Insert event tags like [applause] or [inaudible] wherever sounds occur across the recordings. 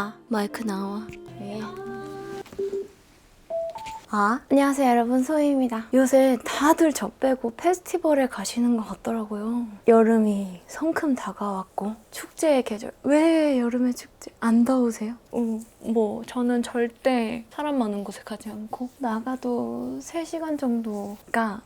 아, 마이크 나와. 예. 아, 안녕하세요 여러분 소희입니다. 요새 다들 저 빼고 페스티벌에 가시는 것 같더라고요. 여름이 성큼 다가왔고 축제의 계절. 왜 여름에 축제? 안 더우세요? 어, 뭐 저는 절대 사람 많은 곳에 가지 않고 나가도 3시간 정도가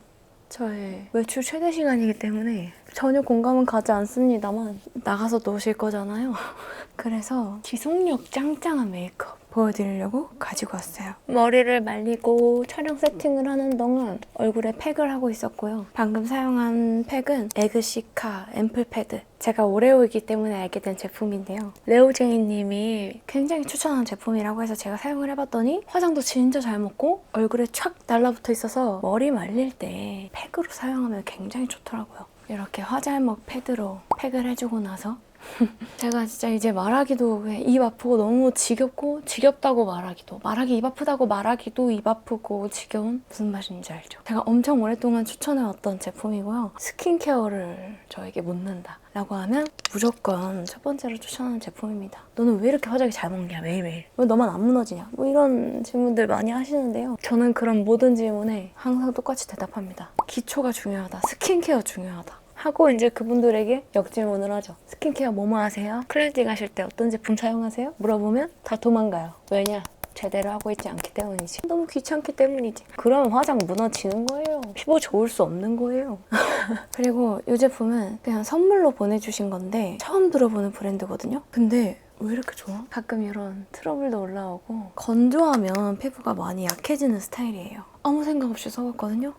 저의 외출 최대 시간이기 때문에 전혀 공감은 가지 않습니다만 나가서 노실 거잖아요. [laughs] 그래서 지속력 짱짱한 메이크업 보여드리려고 가지고 왔어요. 머리를 말리고 촬영 세팅을 하는 동안 얼굴에 팩을 하고 있었고요. 방금 사용한 팩은 에그시카 앰플 패드. 제가 오레오이기 때문에 알게 된 제품인데요. 레오제이님이 굉장히 추천한 제품이라고 해서 제가 사용을 해봤더니 화장도 진짜 잘 먹고 얼굴에 촥 달라붙어 있어서 머리 말릴 때 팩으로 사용하면 굉장히 좋더라고요. 이렇게 화잘먹 패드로 팩을 해주고 나서 [laughs] 제가 진짜 이제 말하기도 왜입 아프고 너무 지겹고 지겹다고 말하기도 말하기 입 아프다고 말하기도 입 아프고 지겨운 무슨 맛인지 알죠? 제가 엄청 오랫동안 추천해왔던 제품이고요. 스킨케어를 저에게 묻는다 라고 하면 무조건 첫 번째로 추천하는 제품입니다. 너는 왜 이렇게 화장이 잘 먹냐 매일매일 왜 너만 안 무너지냐 뭐 이런 질문들 많이 하시는데요. 저는 그런 모든 질문에 항상 똑같이 대답합니다. 기초가 중요하다. 스킨케어 중요하다. 하고 이제 그분들에게 역질문을 하죠. 스킨케어 뭐뭐 하세요? 클렌징 하실 때 어떤 제품 사용하세요? 물어보면 다 도망가요. 왜냐? 제대로 하고 있지 않기 때문이지. 너무 귀찮기 때문이지. 그러면 화장 무너지는 거예요. 피부 좋을 수 없는 거예요. [laughs] 그리고 이 제품은 그냥 선물로 보내주신 건데 처음 들어보는 브랜드거든요. 근데 왜 이렇게 좋아? 가끔 이런 트러블도 올라오고 건조하면 피부가 많이 약해지는 스타일이에요. 아무 생각 없이 써봤거든요.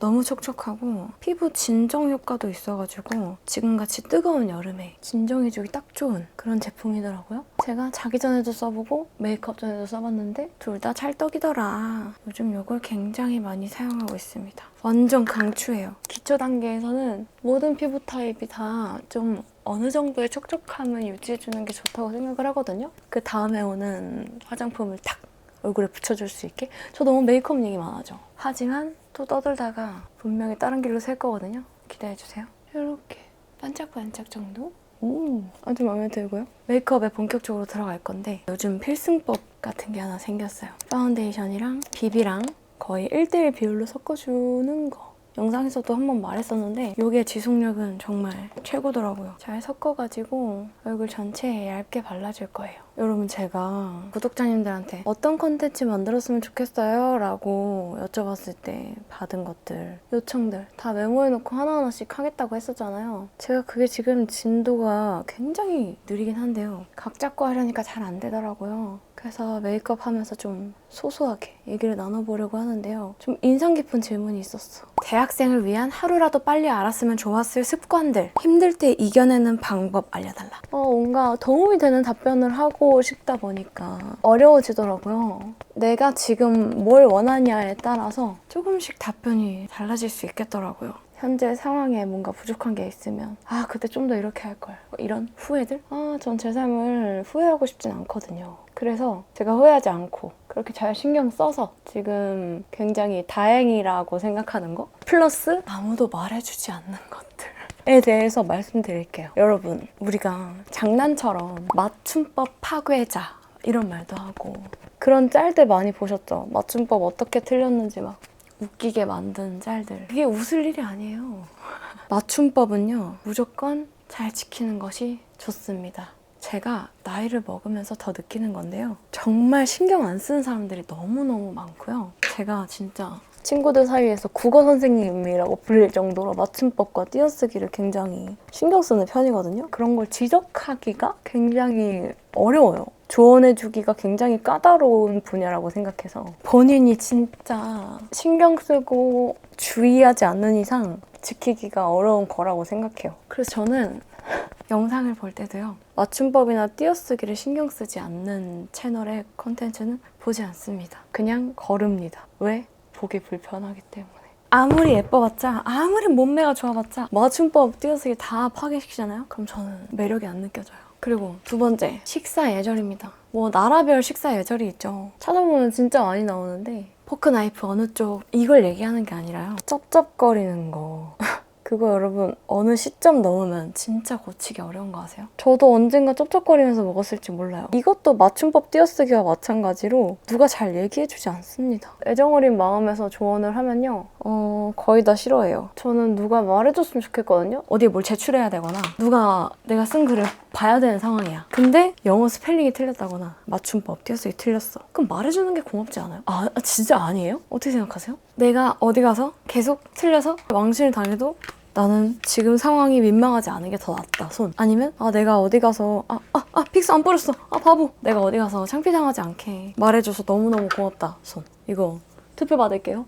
너무 촉촉하고 피부 진정 효과도 있어가지고 지금같이 뜨거운 여름에 진정해주기 딱 좋은 그런 제품이더라고요. 제가 자기 전에도 써보고 메이크업 전에도 써봤는데 둘 다 찰떡이더라. 요즘 이걸 굉장히 많이 사용하고 있습니다. 완전 강추해요. 기초 단계에서는 모든 피부 타입이 다좀 어느 정도의 촉촉함을 유지해주는 게 좋다고 생각을 하거든요. 그 다음에 오는 화장품을 탁 얼굴에 붙여줄 수 있게? 저 너무 메이크업 얘기 많아죠 하지만 또 떠들다가 분명히 다른 길로 셀 거거든요. 기대해주세요. 이렇게 반짝반짝 정도? 오, 아주 마음에 들고요. 메이크업에 본격적으로 들어갈 건데 요즘 필승법 같은 게 하나 생겼어요. 파운데이션이랑 비비랑 거의 1대1 비율로 섞어주는 거. 영상에서도 한번 말했었는데 이게 지속력은 정말 최고더라고요. 잘 섞어가지고 얼굴 전체에 얇게 발라줄 거예요. 여러분 제가 구독자님들한테 어떤 컨텐츠 만들었으면 좋겠어요? 라고 여쭤봤을 때 받은 것들, 요청들 다 메모해놓고 하나하나씩 하겠다고 했었잖아요. 제가 그게 지금 진도가 굉장히 느리긴 한데요. 각 잡고 하려니까 잘 안 되더라고요. 그래서 메이크업 하면서 좀 소소하게 얘기를 나눠보려고 하는데요. 좀 인상 깊은 질문이 있었어. 대학생을 위한 하루라도 빨리 알았으면 좋았을 습관들. 힘들 때 이겨내는 방법 알려달라. 어, 뭔가 도움이 되는 답변을 하고 싶다 보니까 어려워지더라고요. 내가 지금 뭘 원하냐에 따라서 조금씩 답변이 달라질 수 있겠더라고요. 현재 상황에 뭔가 부족한 게 있으면 아 그때 좀 더 이렇게 할 걸. 이런 후회들? 아 전 제 삶을 후회하고 싶진 않거든요. 그래서 제가 후회하지 않고 그렇게 잘 신경 써서 지금 굉장히 다행이라고 생각하는 거? 플러스 아무도 말해주지 않는 것들 에 대해서 말씀드릴게요 여러분 우리가 장난처럼 맞춤법 파괴자 이런 말도 하고 그런 짤들 많이 보셨죠 맞춤법 어떻게 틀렸는지 막 웃기게 만든 짤들. 그게 웃을 일이 아니에요. [laughs] 맞춤법은요, 무조건 잘 지키는 것이 좋습니다. 제가 나이를 먹으면서 더 느끼는 건데요. 정말 신경 안 쓰는 사람들이 너무너무 많고요. 제가 진짜 친구들 사이에서 국어 선생님이라고 불릴 정도로 맞춤법과 띄어쓰기를 굉장히 신경 쓰는 편이거든요. 그런 걸 지적하기가 굉장히 어려워요. 조언해주기가 굉장히 까다로운 분야라고 생각해서 본인이 진짜 신경 쓰고 주의하지 않는 이상 지키기가 어려운 거라고 생각해요. 그래서 저는 영상을 볼 때도요. 맞춤법이나 띄어쓰기를 신경 쓰지 않는 채널의 컨텐츠는 보지 않습니다. 그냥 거릅니다. 왜? 보기 불편하기 때문에. 아무리 예뻐봤자, 아무리 몸매가 좋아봤자 맞춤법 띄어쓰기 다 파괴시키잖아요? 그럼 저는 매력이 안 느껴져요. 그리고 두 번째, 식사 예절입니다. 뭐 나라별 식사 예절이 있죠. 찾아보면 진짜 많이 나오는데 포크 나이프 어느 쪽 이걸 얘기하는 게 아니라요. 쩝쩝거리는 거. [laughs] 그거 여러분 어느 시점 넘으면 진짜 고치기 어려운 거 아세요? 저도 언젠가 쩝쩝거리면서 먹었을지 몰라요. 이것도 맞춤법 띄어쓰기와 마찬가지로 누가 잘 얘기해주지 않습니다. 애정어린 마음에서 조언을 하면요. 어, 거의 다 싫어해요. 저는 누가 말해줬으면 좋겠거든요. 어디에 뭘 제출해야 되거나 누가 내가 쓴 글을 봐야 되는 상황이야. 근데 영어 스펠링이 틀렸다거나 맞춤법 띄어쓰기 틀렸어. 그럼 말해주는 게 고맙지 않아요? 아 아, 진짜 아니에요? 어떻게 생각하세요? 내가 어디 가서 계속 틀려서 왕실 당해도 나는 지금 상황이 민망하지 않은 게 더 낫다. 손. 아니면 아 내가 어디 가서 아 아 아 픽스 안 뿌렸어. 아 바보. 내가 어디 가서 창피당하지 않게 말해줘서 너무너무 고맙다. 손. 이거 투표 받을게요.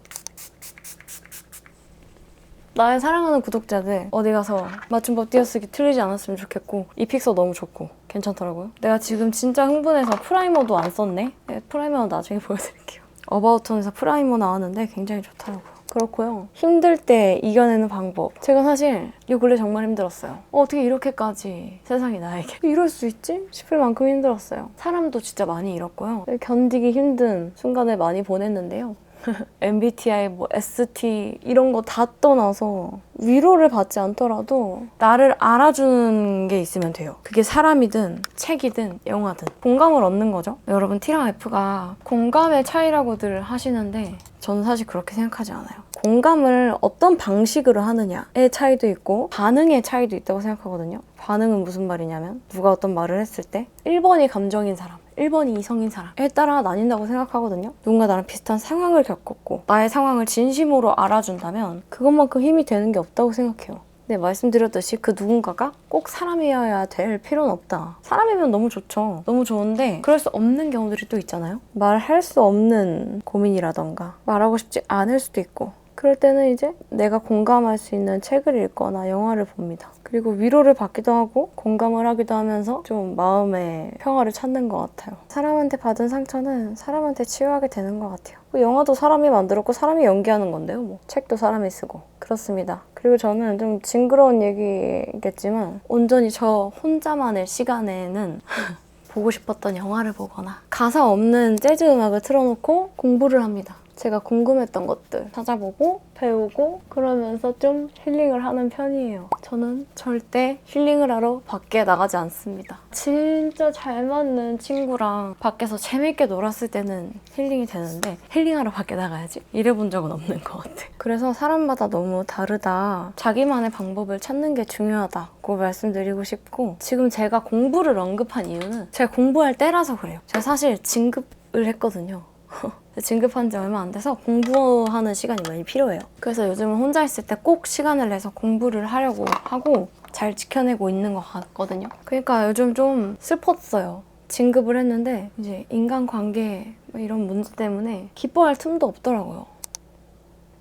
나의 사랑하는 구독자들 어디 가서 맞춤법 띄어쓰기 틀리지 않았으면 좋겠고 이 픽서 너무 좋고 괜찮더라고요. 내가 지금 진짜 흥분해서 프라이머도 안 썼네? 네, 프라이머는 나중에 [laughs] 보여드릴게요. 어바웃톤에서 프라이머 나왔는데 굉장히 좋더라고요 그렇고요. 힘들 때 이겨내는 방법. 제가 사실 이 근래 정말 힘들었어요. 어, 떻게 이렇게까지 세상이 나에게 [laughs] 이럴 수 있지? 싶을 만큼 힘들었어요. 사람도 진짜 많이 잃었고요. 견디기 힘든 순간을 많이 보냈는데요. [laughs] MBTI, 뭐 ST 이런 거 다 떠나서 위로를 받지 않더라도 나를 알아주는 게 있으면 돼요. 그게 사람이든 책이든 영화든 공감을 얻는 거죠. 여러분 T랑 F가 공감의 차이라고들 하시는데 저는 사실 그렇게 생각하지 않아요. 공감을 어떤 방식으로 하느냐의 차이도 있고 반응의 차이도 있다고 생각하거든요. 반응은 무슨 말이냐면 누가 어떤 말을 했을 때 1번이 감정인 사람 1번이 이성인 사람에 따라 나뉜다고 생각하거든요. 누군가 나랑 비슷한 상황을 겪었고 나의 상황을 진심으로 알아준다면 그것만큼 힘이 되는 게 없다고 생각해요. 네, 말씀드렸듯이 그 누군가가 꼭 사람이어야 될 필요는 없다. 사람이면 너무 좋죠. 너무 좋은데 그럴 수 없는 경우들이 또 있잖아요. 말할 수 없는 고민이라던가 말하고 싶지 않을 수도 있고 그럴 때는 이제 내가 공감할 수 있는 책을 읽거나 영화를 봅니다. 그리고 위로를 받기도 하고 공감을 하기도 하면서 좀 마음의 평화를 찾는 것 같아요. 사람한테 받은 상처는 사람한테 치유하게 되는 것 같아요. 뭐 영화도 사람이 만들었고 사람이 연기하는 건데요. 뭐 책도 사람이 쓰고 그렇습니다. 그리고 저는 좀 징그러운 얘기겠지만 온전히 저 혼자만의 시간에는 [laughs] 보고 싶었던 영화를 보거나 가사 없는 재즈 음악을 틀어놓고 공부를 합니다. 제가 궁금했던 것들 찾아보고 배우고 그러면서 좀 힐링을 하는 편이에요. 저는 절대 힐링을 하러 밖에 나가지 않습니다. 진짜 잘 맞는 친구랑 밖에서 재밌게 놀았을 때는 힐링이 되는데 힐링하러 밖에 나가야지 이래 본 적은 없는 것 같아. 그래서 사람마다 너무 다르다. 자기만의 방법을 찾는 게 중요하다고 말씀드리고 싶고 지금 제가 공부를 언급한 이유는 제가 공부할 때라서 그래요. 제가 사실 진급을 했거든요. [laughs] 진급한 지 얼마 안 돼서 공부하는 시간이 많이 필요해요. 그래서 요즘은 혼자 있을 때 꼭 시간을 내서 공부를 하려고 하고 잘 지켜내고 있는 것 같거든요. 그러니까 요즘 좀 슬펐어요. 진급을 했는데 이제 인간관계 뭐 이런 문제 때문에 기뻐할 틈도 없더라고요.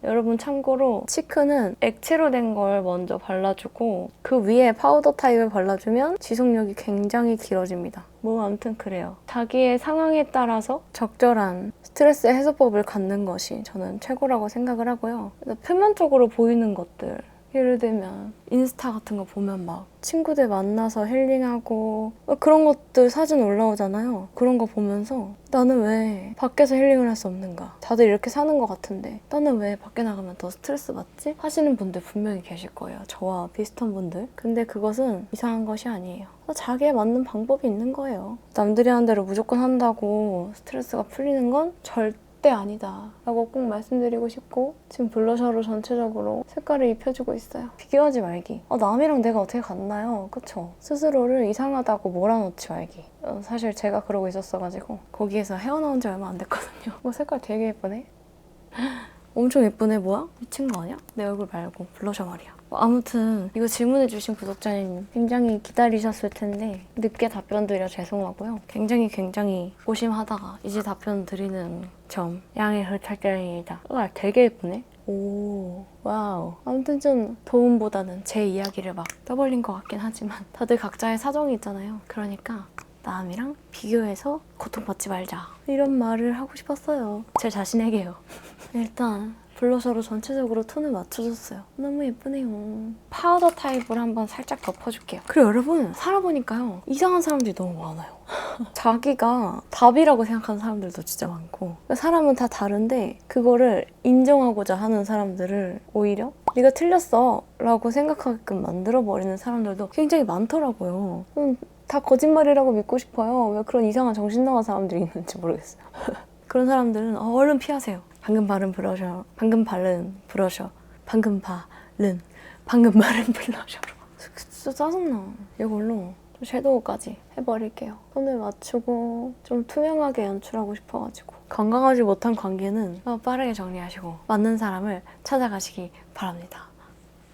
여러분 참고로 치크는 액체로 된 걸 먼저 발라주고 그 위에 파우더 타입을 발라주면 지속력이 굉장히 길어집니다. 뭐 아무튼 그래요. 자기의 상황에 따라서 적절한 스트레스 해소법을 갖는 것이 저는 최고라고 생각을 하고요. 표면적으로 보이는 것들 예를 들면 인스타 같은 거 보면 막 친구들 만나서 힐링하고 그런 것들 사진 올라오잖아요. 그런 거 보면서 나는 왜 밖에서 힐링을 할 수 없는가? 다들 이렇게 사는 것 같은데 나는 왜 밖에 나가면 더 스트레스 받지? 하시는 분들 분명히 계실 거예요. 저와 비슷한 분들. 근데 그것은 이상한 것이 아니에요. 자기에 맞는 방법이 있는 거예요. 남들이 하는 대로 무조건 한다고 스트레스가 풀리는 건 절대 절대 아니다 라고 꼭 말씀드리고 싶고 지금 블러셔로 전체적으로 색깔을 입혀주고 있어요 비교하지 말기 어, 남이랑 내가 어떻게 같나요? 그쵸? 스스로를 이상하다고 몰아넣지 말기 어, 사실 제가 그러고 있었어가지고 거기에서 헤어나온 지 얼마 안 됐거든요 뭐 색깔 되게 예쁘네 [gasps] 엄청 예쁘네 뭐야? 미친 거 아니야? 내 얼굴 말고 블러셔 말이야 뭐 아무튼 이거 질문해주신 구독자님 굉장히 기다리셨을 텐데 늦게 답변 드려 죄송하고요. 굉장히 굉장히 고심하다가 이제 답변 드리는 점 양해 부탁드립니다. 와 되게 예쁘네. 오 와우 아무튼 좀 도움보다는 제 이야기를 막 떠벌린 것 같긴 하지만 다들 각자의 사정이 있잖아요. 그러니까 남이랑 비교해서 고통받지 말자 이런 말을 하고 싶었어요. 제 자신에게요. [laughs] 일단 블러셔로 전체적으로 톤을 맞춰줬어요. 너무 예쁘네요. 파우더 타입을 한번 살짝 덮어줄게요. 그리고 여러분 살아보니까요. 이상한 사람들이 너무 많아요. [laughs] 자기가 답이라고 생각하는 사람들도 진짜 많고 사람은 다 다른데 그거를 인정하고자 하는 사람들을 오히려 네가 틀렸어 라고 생각하게끔 만들어버리는 사람들도 굉장히 많더라고요. 음, 다 거짓말이라고 믿고 싶어요. 왜 그런 이상한 정신 나간 사람들이 있는지 모르겠어요. [laughs] 그런 사람들은 어, 얼른 피하세요. 방금 바른 브러셔, 방금 바른 브러셔, 방금 바른, 방금 바른 블러셔로. 진짜 짜증나. 이걸로 좀 섀도우까지 해버릴게요. 손을 맞추고 좀 투명하게 연출하고 싶어가지고. 건강하지 못한 관계는 어, 빠르게 정리하시고 맞는 사람을 찾아가시기 바랍니다.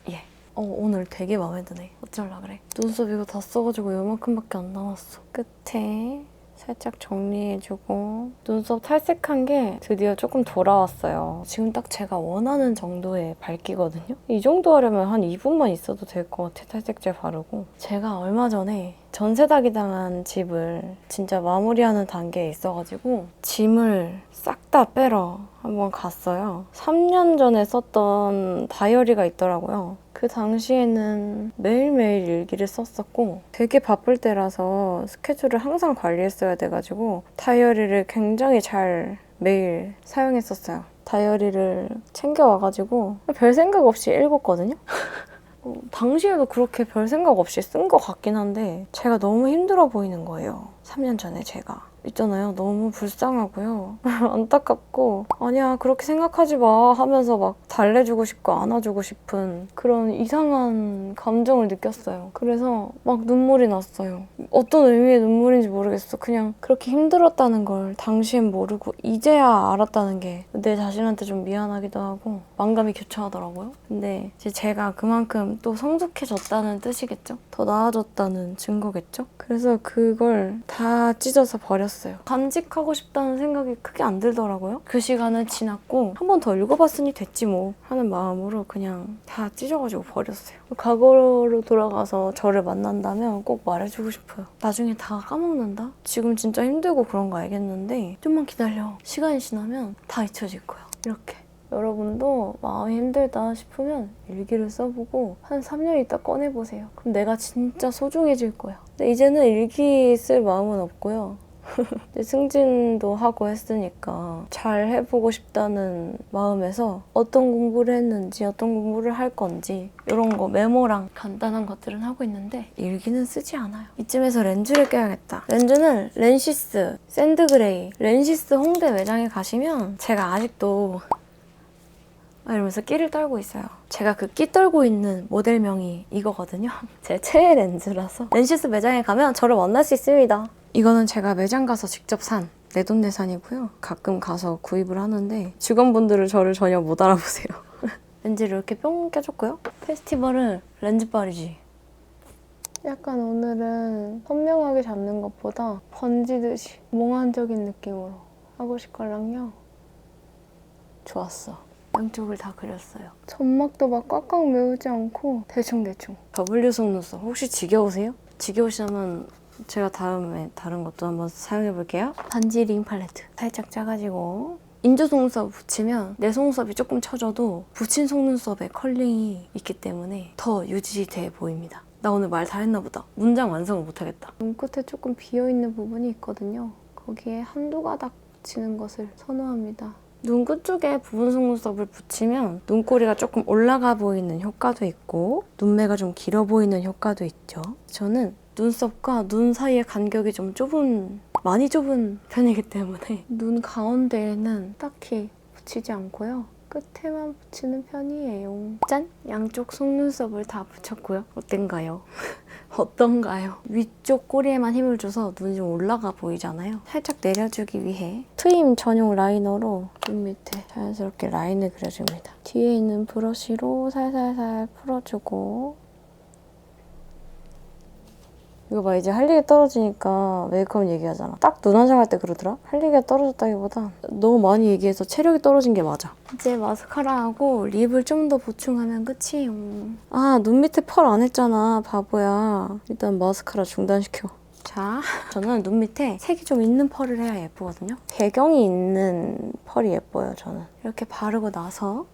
예. 어, 오늘 되게 마음에 드네. 어쩌려 그래. 눈썹 이거 다 써가지고 요만큼밖에 안 남았어. 끝에 살짝 정리해주고 눈썹 탈색한 게 드디어 조금 돌아왔어요. 지금 딱 제가 원하는 정도의 밝기거든요. 이 정도 하려면 한 2분만 있어도 될 것 같아 탈색제 바르고 제가 얼마 전에 전세다기 당한 집을 진짜 마무리하는 단계에 있어가지고 짐을 싹 다 빼러 한번 갔어요. 3년 전에 썼던 다이어리가 있더라고요. 그 당시에는 매일매일 일기를 썼었고 되게 바쁠 때라서 스케줄을 항상 관리했어야 돼가지고 다이어리를 굉장히 잘 매일 사용했었어요. 다이어리를 챙겨와가지고 별 생각 없이 읽었거든요. [laughs] 어, 당시에도 그렇게 별 생각 없이 쓴 것 같긴 한데 제가 너무 힘들어 보이는 거예요. 3년 전에 제가. 있잖아요. 너무 불쌍하고요. [laughs] 안타깝고 아니야 그렇게 생각하지 마 하면서 막 달래주고 싶고 안아주고 싶은 그런 이상한 감정을 느꼈어요. 그래서 막 눈물이 났어요. 어떤 의미의 눈물인지 모르겠어. 그냥 그렇게 힘들었다는 걸 당시엔 모르고 이제야 알았다는 게 내 자신한테 좀 미안하기도 하고 만감이 교차하더라고요. 근데 이제 제가 그만큼 또 성숙해졌다는 뜻이겠죠? 더 나아졌다는 증거겠죠? 그래서 그걸 다 찢어서 버렸어요. 간직하고 싶다는 생각이 크게 안 들더라고요. 그 시간은 지났고 한 번 더 읽어봤으니 됐지 뭐 하는 마음으로 그냥 다 찢어가지고 버렸어요. 과거로 돌아가서 저를 만난다면 꼭 말해주고 싶어요. 나중에 다 까먹는다? 지금 진짜 힘들고 그런 거 알겠는데 좀만 기다려. 시간이 지나면 다 잊혀질 거야. 이렇게. 여러분도 마음이 힘들다 싶으면 일기를 써보고 한 3년 있다 꺼내보세요. 그럼 내가 진짜 소중해질 거야. 근데 이제는 일기 쓸 마음은 없고요. 승진도 하고 했으니까 잘 해보고 싶다는 마음에서 어떤 공부를 했는지 어떤 공부를 할 건지 이런 거 메모랑 간단한 것들은 하고 있는데 일기는 쓰지 않아요. 이쯤에서 렌즈를 껴야겠다. 렌즈는 렌시스, 샌드그레이, 렌시스 홍대 매장에 가시면 제가 아직도 아, 이러면서 끼를 떨고 있어요. 제가 그 끼 떨고 있는 모델명이 이거거든요. [laughs] 제 최애 렌즈라서. 렌시스 매장에 가면 저를 만날 수 있습니다. 이거는 제가 매장 가서 직접 산 내돈내산이고요. 가끔 가서 구입을 하는데 직원분들은 저를 전혀 못 알아보세요. [laughs] 렌즈를 이렇게 뿅 껴줬고요. 페스티벌은 렌즈빨이지. 약간 오늘은 선명하게 잡는 것보다 번지듯이 몽환적인 느낌으로 하고 싶걸랑요. 좋았어. 양쪽을 다 그렸어요. 점막도 막 꽉꽉 메우지 않고 대충대충. W 속눈썹 혹시 지겨우세요? 지겨우시면 제가 다음에 다른 것도 한번 사용해 볼게요. 반지 링 팔레트 살짝 짜가지고 인조 속눈썹 붙이면 내 속눈썹이 조금 처져도 붙인 속눈썹에 컬링이 있기 때문에 더 유지돼 보입니다. 나 오늘 말 다 했나 보다. 문장 완성을 못하겠다. 눈끝에 조금 비어있는 부분이 있거든요. 거기에 한두 가닥 붙이는 것을 선호합니다. 눈끝 쪽에 부분 속눈썹을 붙이면 눈꼬리가 조금 올라가 보이는 효과도 있고 눈매가 좀 길어 보이는 효과도 있죠. 저는 눈썹과 눈 사이의 간격이 좀 좁은 많이 좁은 편이기 때문에 [laughs] 눈 가운데에는 딱히 붙이지 않고요. 끝에만 붙이는 편이에요. 짠! 양쪽 속눈썹을 다 붙였고요. 어땠가요? [laughs] 어떤가요? 위쪽 꼬리에만 힘을 줘서 눈이 좀 올라가 보이잖아요. 살짝 내려주기 위해 트임 전용 라이너로 눈 밑에 자연스럽게 라인을 그려줍니다. 뒤에 있는 브러쉬로 살살살 풀어주고 이거 봐 이제 할 얘기 떨어지니까 메이크업 얘기하잖아. 딱 눈 화장할 때 그러더라. 할 얘기가 떨어졌다기보다 너무 많이 얘기해서 체력이 떨어진 게 맞아. 이제 마스카라하고 립을 좀 더 보충하면 끝이에요. 아 눈 밑에 펄 안 했잖아 바보야. 일단 마스카라 중단시켜. 자, [laughs] 저는 눈 밑에 색이 좀 있는 펄을 해야 예쁘거든요. 배경이 있는 펄이 예뻐요, 저는. 이렇게 바르고 나서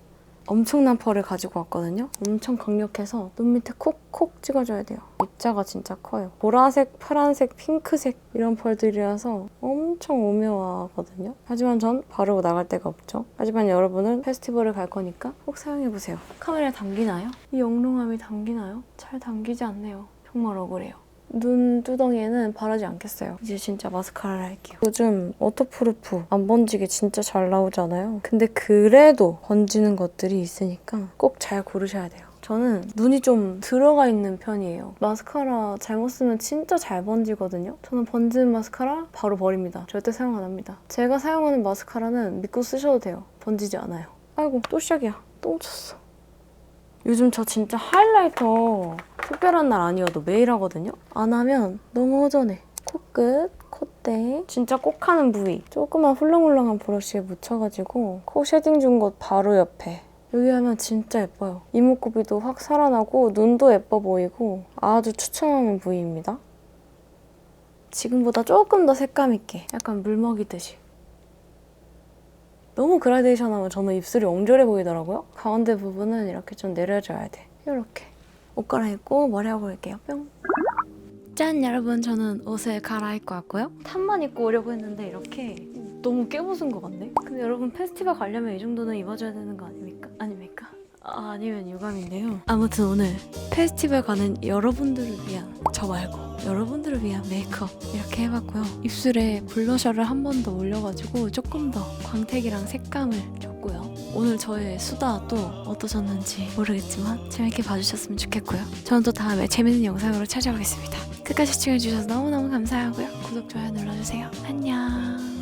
엄청난 펄을 가지고 왔거든요. 엄청 강력해서 눈 밑에 콕콕 찍어줘야 돼요. 입자가 진짜 커요. 보라색, 파란색, 핑크색 이런 펄들이라서 엄청 오묘하거든요. 하지만 전 바르고 나갈 데가 없죠. 하지만 여러분은 페스티벌을 갈 거니까 꼭 사용해보세요. 카메라에 담기나요? 이 영롱함이 담기나요? 잘 담기지 않네요. 정말 억울해요. 눈 두덩이에는 바르지 않겠어요. 이제 진짜 마스카라를 할게요. 요즘 워터프루프 안 번지게 진짜 잘 나오잖아요. 근데 그래도 번지는 것들이 있으니까 꼭 잘 고르셔야 돼요. 저는 눈이 좀 들어가 있는 편이에요. 마스카라 잘못 쓰면 진짜 잘 번지거든요. 저는 번지는 마스카라 바로 버립니다. 절대 사용 안 합니다. 제가 사용하는 마스카라는 믿고 쓰셔도 돼요. 번지지 않아요. 아이고 또 시작이야. 또 묻혔어. 요즘 저 진짜 하이라이터 특별한 날 아니어도 매일 하거든요. 안 하면 너무 허전해. 코끝, 콧대, 진짜 꼭 하는 부위. 조그만 훌렁훌렁한 브러쉬에 묻혀가지고 코 쉐딩 준 곳 바로 옆에. 여기 하면 진짜 예뻐요. 이목구비도 확 살아나고 눈도 예뻐 보이고 아주 추천하는 부위입니다. 지금보다 조금 더 색감 있게 약간 물 먹이듯이. 너무 그라데이션 하면 저는 입술이 옹졸해 보이더라고요. 가운데 부분은 이렇게 좀 내려줘야 돼. 이렇게. 옷 갈아입고 머리 하고 올게요. 뿅. 짠 여러분 저는 옷을 갈아입고 왔고요. 탑만 입고 오려고 했는데 이렇게 너무 깨벗은 것 같네. 근데 여러분 페스티벌 가려면 이 정도는 입어줘야 되는 거 아닙니까? 아닙니까? 아, 아니면 유감인데요. 아무튼 오늘 페스티벌 가는 여러분들을 위한 저 말고 여러분들을 위한 메이크업 이렇게 해봤고요. 입술에 블러셔를 한 번 더 올려가지고 조금 더 광택이랑 색감을 줬고요. 오늘 저의 수다 또 어떠셨는지 모르겠지만 재밌게 봐주셨으면 좋겠고요. 저는 또 다음에 재밌는 영상으로 찾아오겠습니다. 끝까지 시청해주셔서 너무너무 감사하고요. 구독, 좋아요 눌러주세요. 안녕.